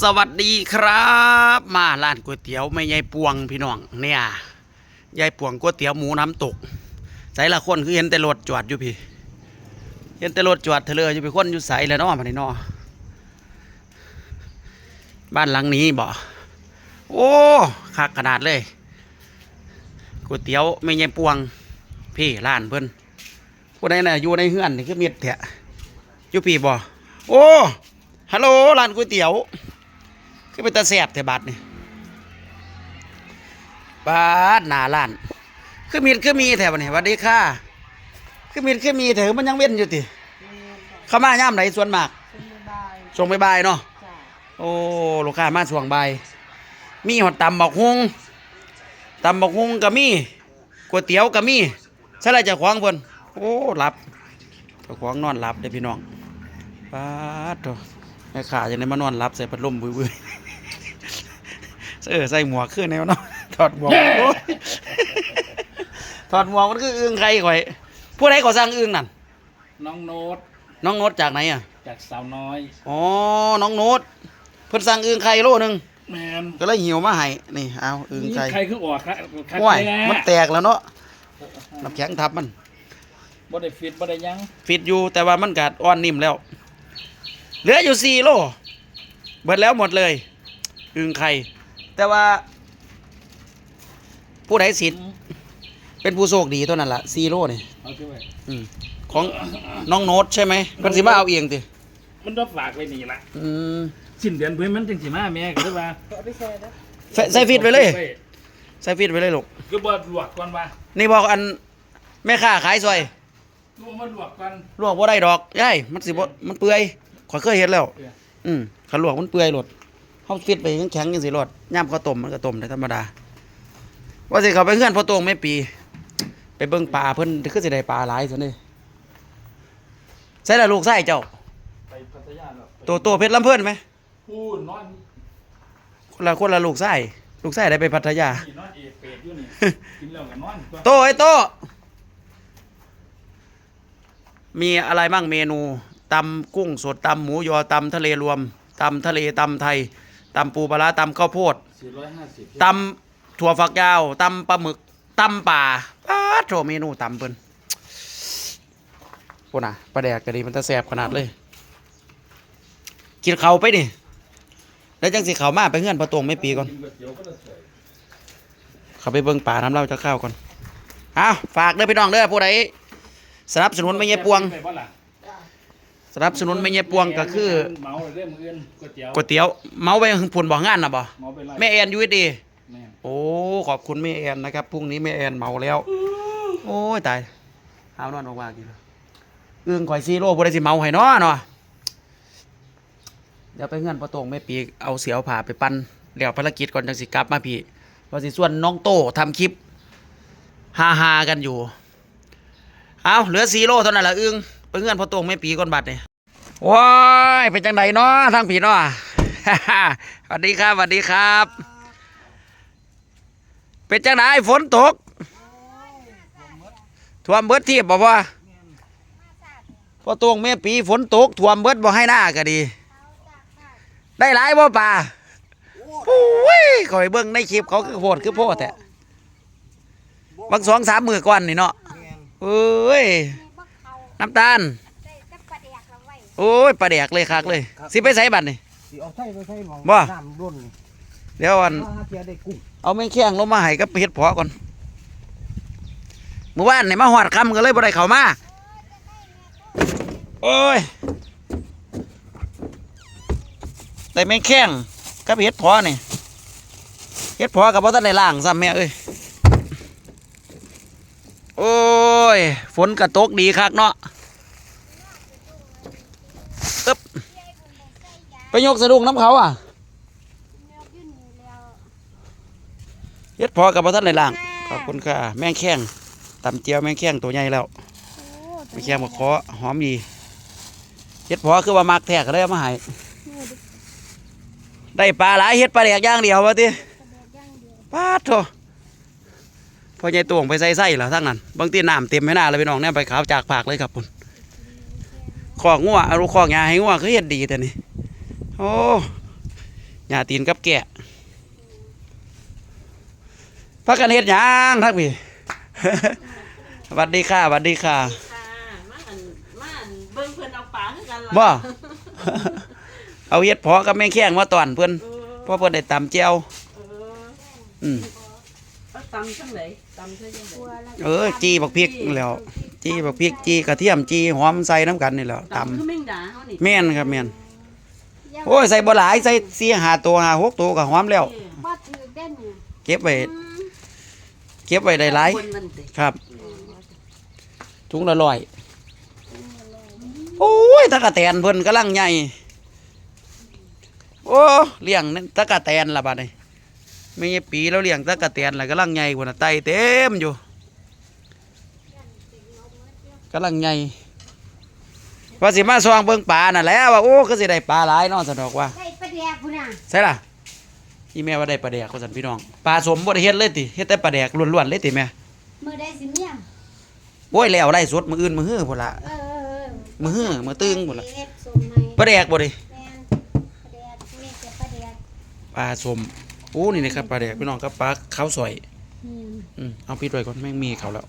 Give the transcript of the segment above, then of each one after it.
สวัสดีครับ มาร้านก๋วยเตี๋ยวแม่ยายปวงพี่น้องเนี่ยยายปวงก๋วยเตี๋ยวหมูน้ำตกใส่ละคนคือเห็นแต่รถจอดอยู่พี่ เห็นแต่รถจอดเถลออยู่พี่คนอยู่ใส่แล้วเนาะมาในนอบ้านหลังนี้บ่โอ้คักขนาดเลยก๋วยเตี๋ยวแม่ยายปวง พี่ร้านเพิ่นผู้ใดน่ะอยู่ในเฮือนนี่คือเมียดแถะอยู่พี่บ่โอ้ฮัลโหลร้านก๋วยเตี๋ยว คือเป็นตาแสบแถวบัดนี่บาดหนาล้าน คือมีคือมีแถวนี่หวัสดีค่ะ คือมีคือมีแถวมันยังเว้นอยู่ติเข้ามาย่ามไหนส่วนมากช่วงบ่ายๆเนาะโอ้ลูกค้ามาช่วงบ่ายมีหอดตำบักฮุงตำบักฮุงก็มีก๋วยเตี๋ยวก็มีใช่ไรจะขวางเพิ่นโอ้หลับเจะขวางนอนหลับเด้อพี่น้องปาดโถแม่ขาจะได้มานอนหลับใส่พัดลมบื้อๆ เออใส่หมวกขึ้นแนวเนาะถอดหมวกโอ้ยถอดหมวกมันคืออึ้งใครข่อยผู้ใดก็สร้างอึ้งนั่นน้องโน้ตน้องโน้ตจากไหนอะจากสาวน้อยอ๋อน้องโน้ตเพิ่นสั่งอึ้งไข่โลหนึงแมนก็เลยหิวมาให้นี่เอาอึ้งไข่ใครคือออกครับครับว้ายแมันแตกแล้วเนาะน้ำแข็งทับมันบ่ได้ฟิตบ่ได้หยังฟิตอยู่แต่ว่ามันกัดอ่อนนิ่มแล้ว เหลืออยู่สี่โลเบิดแล้วหมดเลยอึ้งไข่ แต่ว่า ผู้ใดสิทธิ์เป็นผู้โชคดีเท่านั้นละสี่โลนี่เอาขึ้นไปอืมของน้องโน้ตใช่ไหมเพิ่นสิมาเอาเองติมันต้องฝากไว้นี่ละอืมสิ้นเดือนเพิ่นมันจังสิมาแม่ก็เลยว่าใส่ใส่ฟิตไว้เลยใส่ฟิตไว้เลยลูกคือบ่ลวกก่อนว่านี่บอกอันแม่ค้าขายซอยลวกมาลวกก่อนลวกบ่ได้ดอกยายมันสิบ่มันเปื่อยข่อยเคยเห็นแล้วเปื่อยอืมคันลวกมันเปื่อยโลด เฮาฟิตไปแข็งๆจังซี่โลดย่ามข้าวต้มมันก็ต้มได้ธรรมดา ว่าสิเขาไปเฮือนพอโตงแม่ปี ไปเบิ่งปลาเพิ่นคือสิได้ปลาหลายซั่นเด้ใส่ละลูกใส่เจ้า ไปพัทยาแล้วโตโตเพชรลำเพิ่นไหมพูนนอนคนละคนละลูกใส่ลูกใส่ได้ไปพัทยา นี่นอนเอเปรตอยู่นี่ กินแล้วก็นอนตัวโตไอ้โต มีอะไรบ้างเมนูตำกุ้งสดตำหมูยอตำทะเลรวมตำทะเลตำไทย ตำปูปลาร้าตำข้าวโพด450ตำถั่วฝักยาวตำปลาหมึกตำป่าป้าดโถเมนูตำเปิ้นพวกน่ะปลาแดกก็ดีมันจะแสบขนาดเลยกินเขาวไปดิแล้วจังสิเขาวมาไปเงื่อนประตวงไม่ปีก่อนกินก๋วยเตี๋ยวก็ได้สวยเขาไปเบิ่งป่าน้ำเล่าจะข้าวก่อนอ้าวฝากเด้อพี่น้องเด้อผู้ใดสนับสนุนไม่เงี้ยปวงไปบ่ล่ะ สนับสนุนไม่เงี้ยปวงก็คือเมาเรื่องมื้ออื่นก๋วยเตี๋ยวก๋วยเตี๋ยวเมาไปหึงผุนบ่งานนะบ่เมาไปไล่แม่แอนยูดีแม่นโอ้ขอบคุณแม่แอนนะครับพรุ่งนี้แม่แอนเมาแล้ว โอ้ยตายเอานอนออกมากินอึ้งข่อยซีโร่บ่ได้สิเมาให้เนาะเนาะเดี๋ยวไปเงื่อนประตงแม่ปีเอาเสียวผ่าไปปั้นเดี๋ยวภารกิจก่อนจังสิกลับมาพี่ว่าสิส่วนน้องโตทำคลิปฮาฮาๆกันอยู่ เอาเหลือซีโร่เท่านั้นละอึ้งไป เงื่อนพอตรงแม่ปีก่อนบัดเนี่ยว้ายเป็นจังไดเนาะทางผีเนาะสวัสดีครับสวัสดีครับ เป็นจังไดฝนตกท่วมเบิดที่บอกว่าพอตรงแม่ปีฝนตกท่วมเบิดบ่ให้หน้าก็ดี ได้หลายบ่ป่าโอ้ยคอยเบิ่งในคลิปเขาคือโพดคือโพดแต่บางสองสามมือก่อนนี่เนาะเอ้ย น้ำตาลโอ้ยปลาแดกเลยคักเลย สิไปใส่บัตรนี่ สิเอาใส่ไปใส่หมองบ่ น้ำร่นนี่เดี๋ยวอันถ้าเทียได้กุ้งเอาแมงแข้งลงมาให้กับเฮ็ดเพอก่อนเมื่อวานนี่มาหอดคำก็เลยบ่ได้เข้ามา โอ้ยได้แมงแข้งกับเฮ็ดเพอนี่เฮ็ดเพอกับบ่ทันได้ล้างซ้ำแม่เอ้ย โอ้ย ฝนกระตกดีคักเนาะ อึ๊บไปยกสะดุ้งน้ำเขาอะเฮ็ดพอกับบ่ทันได้ล่าง ขอบคุณค่ะ แมงแข้งตำเจียวแมงแข้งตัวใหญ่แล้วแมงแข้งมาขอหอมดีเฮ็ดพอคือว่ามักแท้ก็เลยเอามาให้ได้ปลาหลายเฮ็ดปลาแดกอย่างเดียวว่าติปาดโถพอใหญ่ตวงไปใส่ไส้แล้วทั้งนั้นบางทีน้ำเต็มไม่น่าเลยพี่น้องเนี่ยไปขาวจากปากเลยครับคุณ ขอกงัวเอาลูกขอกหญ้าให้งัวคือเฮ็ดดีแต่นี่โอ้หญ้าตีนกับแกะพักกันเฮ็ดหยังทักพี่สวัสดีค่ะสวัสดีค่ะค่ะมาอันมาอันเบิ่งเพิ่นเอาปลาคือกันล่ะบ่เอาเฮ็ดเพอกับแม่แข้งมาตอนเพิ่นเออเพราะเพิ่นได้ตำแจ่วเอออืมเอา ตำจังไดตำเท่าจังไดเออจีบักพริกแล้ว จีบักพริกจีกระเทียมจีหอมใส่น้ำกันนี่แหล้วตตำคือแมงดาเฮานี่ำแม่นครับแม่นโอ้ยใส่บ่หลายใส่สี่ห้าตัวห้าหกตัวก็หอมแล้ว บ่ถือเด่นเนี่ยเก็บไว้เก็บไว้ได้หลายคนมันติครับถุงละร้อยโอ้ยตะกะแตนเพิ่นกำลังใหญ่โอ้เลี้ยงนั่นตะกะแตนล่ะบัดนี้ ไม่ใช่ปีแล้วเลี้ยงตะกะแตนล่ะกำลังใหญ่พุ่นน่ะไตเต็มอยู่กำลังใหญ่ว่าสิมาซองเบิ่งปลาน่ะแหล้วว่าโอ้คือสิได้ปลาหลายเนาะสนดอกว่าได้ประเดียพุ่นน่ะใช่ล่ะอีแม่ว่าได้ปลาแดกว่าซั่นพี่น้องปลาสมบ่ได้เฮ็ดเลยติเฮ็ดแต่ปลาแดกล้วนๆเลยติแม่มือได้สิเมียโอ้ยแล้วไล่สดมื้ออื่นมื้อฮื้อพุ่นละเออเออมื้อฮื้อมื้อตึงพุ่นละเฮ็ดสมให้ปลาแดกบ่ดิแม่นประเดียมีแต่ประเดียปลาสม โอ้นี่นะครับปลาแดกพี่น้องครับปลาข้าวสอยอืมอืมเอาปิดไว้ก่อนแม่งมีเขาแล้ว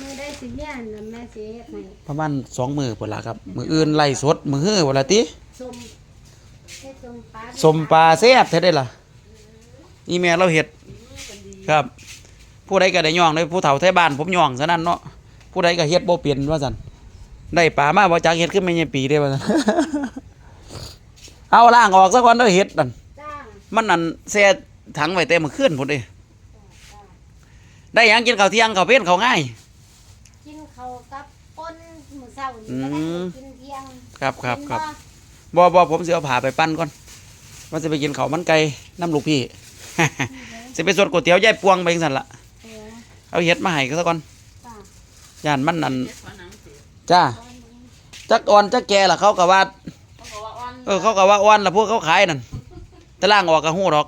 มือได้สิเมียน่ะแม่สิเฮ็ดให้ประมาณ2มื้อพุ่นละครับมื้ออื่นไล่สดมื้อฮื้อพุ่นละติสมเฮ็ดสมปลาสมปลาแซ่บแท้ได้ล่ะอีแม่เราเฮ็ดครับ ผู้ใดก็ได้ย่องได้ผู้เฒ่าไทบ้านผมย่องซะนั่นเนาะผู้ใดก็เฮ็ดบ่เป็นว่าซั่นได้ปลามาบ่จักเฮ็ดขึ้นไม่ใช่ปีเด้ว่าซั่น เอาล่างออกซะก่อนเด้อเฮ็ดนั่นจ้าง มันนั่นแช่ถังไว้แต่มื้อคืนพุ่นเด้ได้หยังกินข้าวเที่ยงข้าวเพลนข้าวง่าย กินข้าวกับป่นมื้อเช้านี่อืก็ได้มกินเที่ยงครับครับกินครับบ่บ่ผมสิเอาผ้าไปปั้นก่อนว่าสิไปกินข้าวมันไก่น้ำลูกพี่ สิไปสดก๋วยเตี๋ยวยายปวงไปจังซั่นล่ะเออเอาเฮ็ดมาให้ก็ซะก่อนจ้าย่านมันนั่นเฮ็ดฝาหนังสิจ้าจักอ่อนจักแก่ล่ะเขาก็ว่า เขาบอกว่าอ่อนเออเขาก็ว่าอ่อนล่ะพวกเขาขายนั่น ต่ล่างออกก็ฮู้ดอก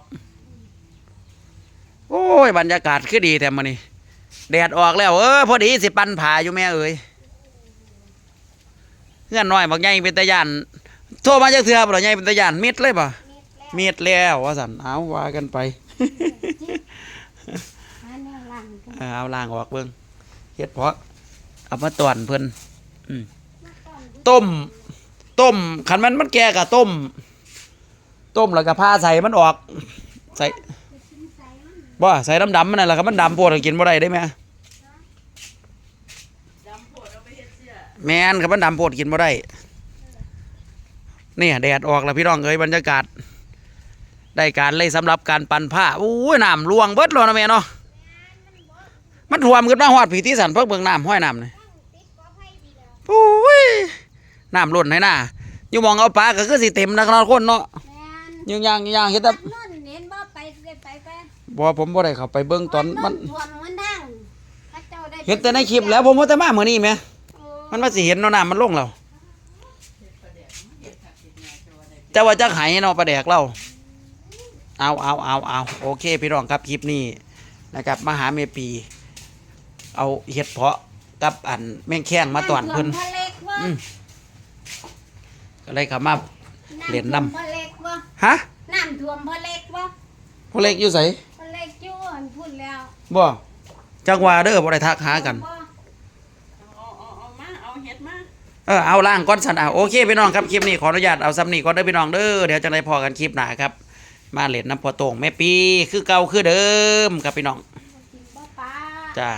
โอ้ย บรรยากาศคือดีแต่มื้อนี้แดดออกแล้ว เออพอดีสิปันผาอยู่แม่เอ้ยเงื่อนน้อยบักใหญ่เป็นตะยานโทรมาจากเถื่อบ่ล่ะใหญ่เป็นตะยานมิดเลยบ่มีดแล้วว่าซั่นเอาว่ากันไปเอาล่างออกเบิ่งเฮ็ดเพาะเอามาตอนเพิ่นต้ม ต้มคันมันมันแก่ก็ต้ม ต้มแล้วก็พาใส่มันออก ใส่บ่ใส่ดำๆมันนั่นแหละครับมันดำโพดก็กินบ่ได้ได้ไหมแมนครับมันดำโพดกินบ่ได้เนี่ยแดดออกแล้วพี่น้องเอ้ยบรรยากาศ ได้การเลยสำหรับการปั่นผ้าอู้ยน้ำลวงเบิดแล้วนะแม่เนาะมันท่วมขึ้นมาฮอดผีที่สันเพิ่งเบิ่งน้ำห้อยน้ำนี่ติดกอไผ่ดีแล้วโอ้ยน้ำล้นให้หน้าอยู่มองเอาปลาก็คือสิเต็มนักนอนคนเนาะ ยิงย่างยิงย่างเฮ็ดแต่นอนเห็นบ่ไปได้ไปไปบ่ผมบ่ได้เข้าไปเบิ่งตอนมันท่วมมันทางพระเจ้าได้เห็นแต่ในคลิปแล้วผมว่าแต่มามื้อนี้แหมโอ้มันว่าสิเห็นเนาะน้ำมันลงแล้วจะว่าจักไหเนาะปลาแดกเราเอาเอาเอาเอาโอเค พี่น้องครับคลิปนี้นะครับมาหาเมปี เอาเห็ดเพาะกับอันแม่งแข้งมาตอนเพิ่นำท่วมพระเล็กวะอืมก็เลยเขับมาเหรียญนำ ฮะน้ำท่วมพระเล็กวะพวกเล็กอยู่ไสพระเล็กอยู่อันพูดแล้วบ่จังว่าเด้อบ่ได้ทักหากันบ่เอาเอาเอามาเอาเฮ็ดมาเออเอาล่างก้อนสันอะโอเคพี่น้องครับคลิปนี้ขออนุญาตเอาซ้ำนี่ก่อนเด้อพี่น้องเด้อเดี๋ยวจะได้พอกันคลิปหน้าครับ มาเล่นน้ำพอโตงแม่ปีคือเก่าคือเดิมครับพี่น้องกินบ่ปลาจ้า